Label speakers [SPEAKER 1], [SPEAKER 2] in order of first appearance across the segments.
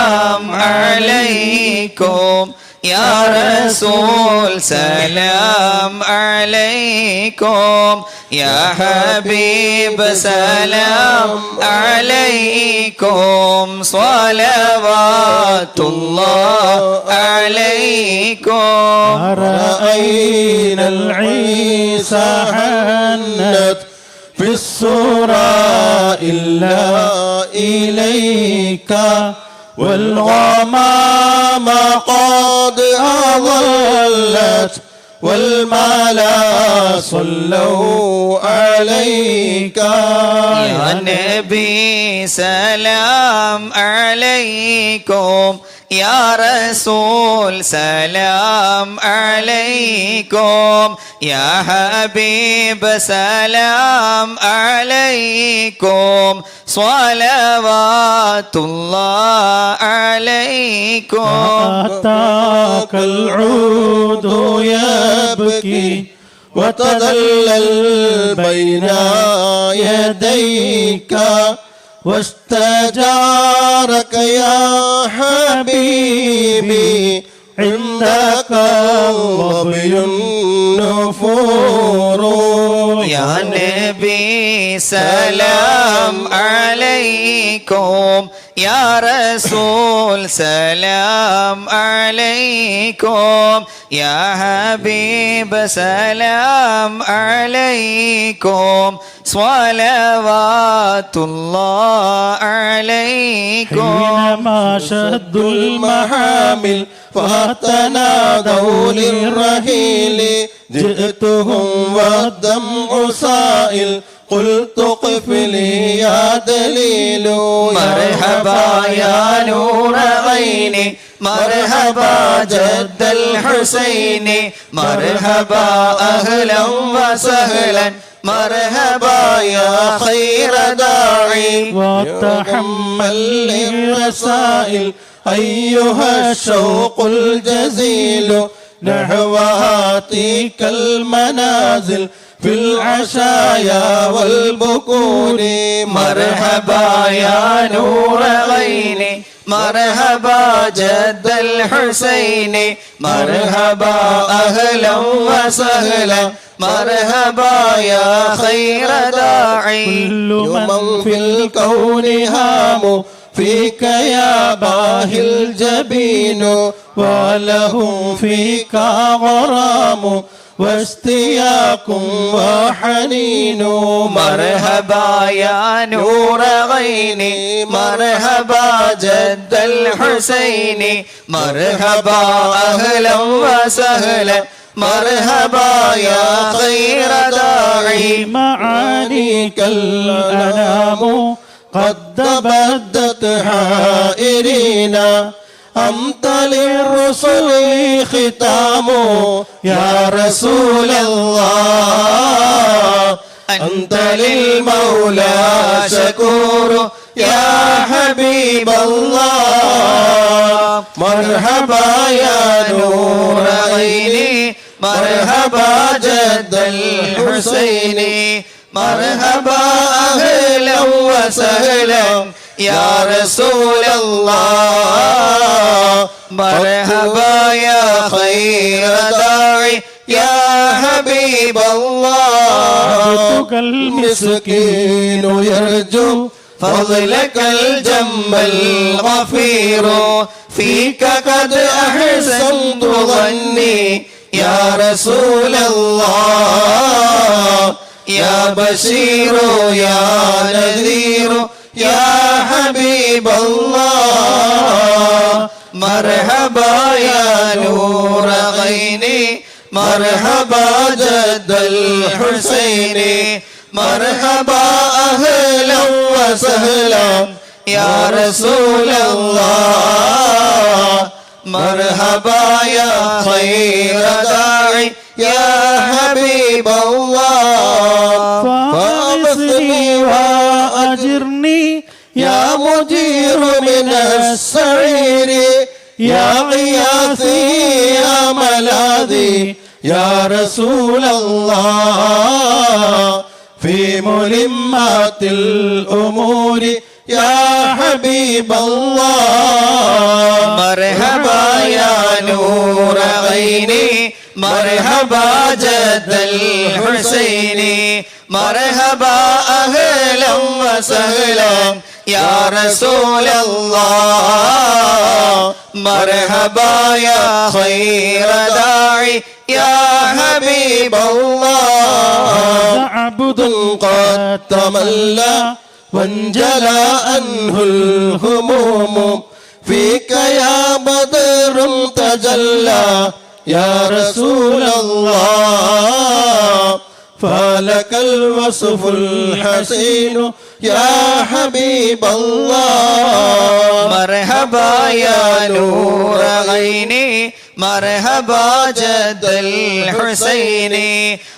[SPEAKER 1] سلام عليكم. يا رسول سلام عليكم. يا حبيب سلام عليكم. صلوات الله عليكم.
[SPEAKER 2] رأينا العيسى حنت في الصورة إلا إليك. والغمام قد أضلت والملا صلوا عليك.
[SPEAKER 1] يا نبي سلام عليكم. يا رسول سلام عليكم. يا حبيب سلام عليكم. صلوات الله عليكم.
[SPEAKER 2] أتاك العود يبكي وتذلل بين يديك. واستجارك يا حبيبي عندك الظبي النفور
[SPEAKER 1] يا نبي سلام عليكم يا رسول سلام عليكم. يا حبيب سلام عليكم. صلوات الله عليكم.
[SPEAKER 2] حينما شدوا المحامل فتنادوا للرحيل. جئتهم والدمع سائل قلت قف لي يا دليل
[SPEAKER 1] مرحبا يا نور عيني. مرحبا جد الحسين. مرحبا أهلا وسهلا. مرحبا يا خير داعي.
[SPEAKER 2] وتحمل للرسائل. أيها الشوق الجزيل. نحو هاتيك المنازل. في العشايا والبكور
[SPEAKER 1] مرحبا يا نور عيني مرحبا جد الحسين مرحبا أهلا وسهلا مرحبا يا خير داعي.
[SPEAKER 2] كل من في الكون هام فيك يا باهي الجبين وله فيك غرام. واستياق وحنين
[SPEAKER 1] مرحبا يا نور عيني مرحبا جد الحسين مرحبا أهلا وسهلا مرحبا يا خير داعي.
[SPEAKER 2] معانيك الأنام قد بدت حائرينا أنت للرسل ختام يا رسول الله. أنت للمولى شكور يا حبيب الله. مرحبا يا نور عيني
[SPEAKER 1] مرحبا جد الحسين. مرحبا أهلا وسهلا. يا رسول الله مرحبا يا خير داعي يا حبيب الله.
[SPEAKER 2] المسكين يرجو
[SPEAKER 1] فضلك الجم الغفير. فيك قد أحسنت ظني. يا رسول الله يا بشير يا نذير. يا حبيب الله مرحبا يا نور عيني مرحبا جد الحسين مرحبا أهلا وسهلا يا رسول الله مرحبا يا خير
[SPEAKER 2] المدير من السعير. يا غياثي يا ملاذي يا رسول الله. في ملمات الأمور يا حبيب الله.
[SPEAKER 1] مرحبا يا نور عيني مرحبا جد الحسيني مرحبا أهلا وسهلا. يا رسول الله مرحبا يا خير داعي يا حبيب الله
[SPEAKER 2] عبد قد تملى وانجلى عنه الهموم فيك يا بدر تجلى يا رسول الله فلك الوصف الحسين يا حبيب الله.
[SPEAKER 1] مرحبا يا نور عيني. مرحبا جد الحسين.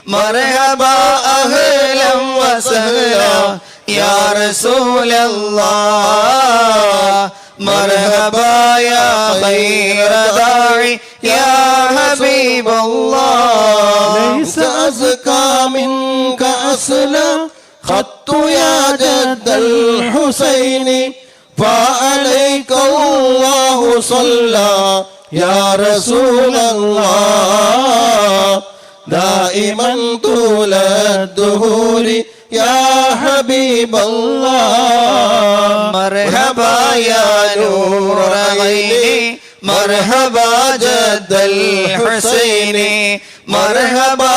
[SPEAKER 1] مرحبا أهلا وسهلا يا رسول الله. مرحبا يا خير داعي يا حبيب الله.
[SPEAKER 2] ليس أزكى منك أصلا. خط يا جد الحسين. فعليك الله صلى. يا رسول الله. دائما طول الدهور. يا حبيب الله.
[SPEAKER 1] مرحبا يا نور عيني مرحبا جد الحسين مرحبا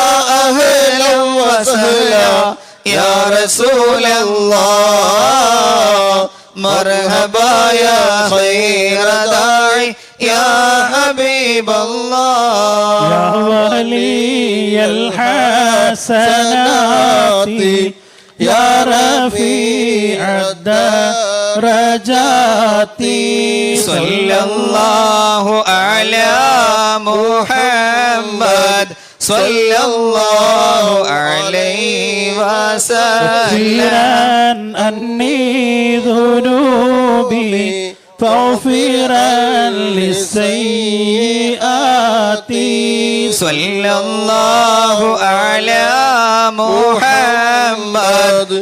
[SPEAKER 1] أهلا وسهلا يا رسول الله مرحبا يا خير داعي يا حبيب الله.
[SPEAKER 2] يا ولي الحسنات يا رفيع الدرجات
[SPEAKER 1] صلى الله على محمد. صلى الله عليه وسلم.
[SPEAKER 2] غفرا أني ذنوبي فاغفرا للسيئات
[SPEAKER 1] صلى الله على محمد.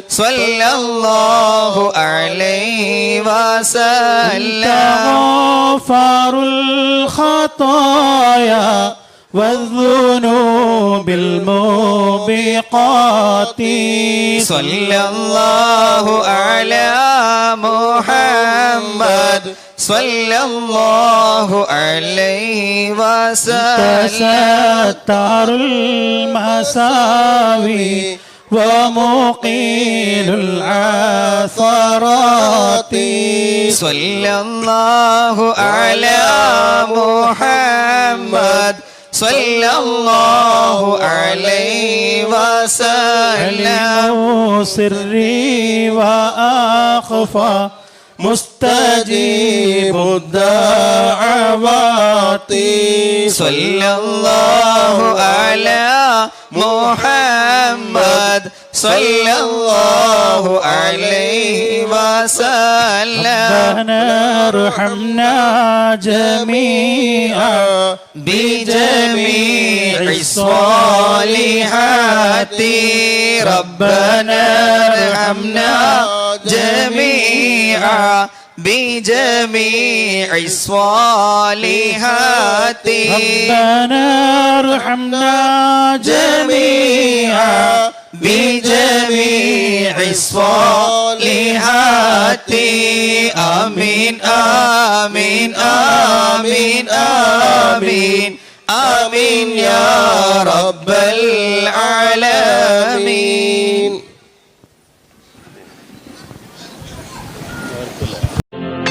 [SPEAKER 1] صلى الله عليه وسلم.
[SPEAKER 2] غفار الخطايا والذنوب الموبقات
[SPEAKER 1] صلى الله على محمد. صلى الله عليه وسلم.
[SPEAKER 2] المساوي ومقيل العثرات.
[SPEAKER 1] صلى الله على محمد. صلى الله عليه وسلم.
[SPEAKER 2] سري وأخفى. مستجيب الدعوات.
[SPEAKER 1] صلى الله على محمد. صلى الله عليه وسلم.
[SPEAKER 2] ربنا ارحمنا جميعا
[SPEAKER 1] بجميع الصالحات. ربنا ارحمنا جميعا بجميع الصالحات
[SPEAKER 2] ربنا ارحمنا جميعا
[SPEAKER 1] بجميع الصالحات آمين آمين آمين آمين آمين يا رب العالمين.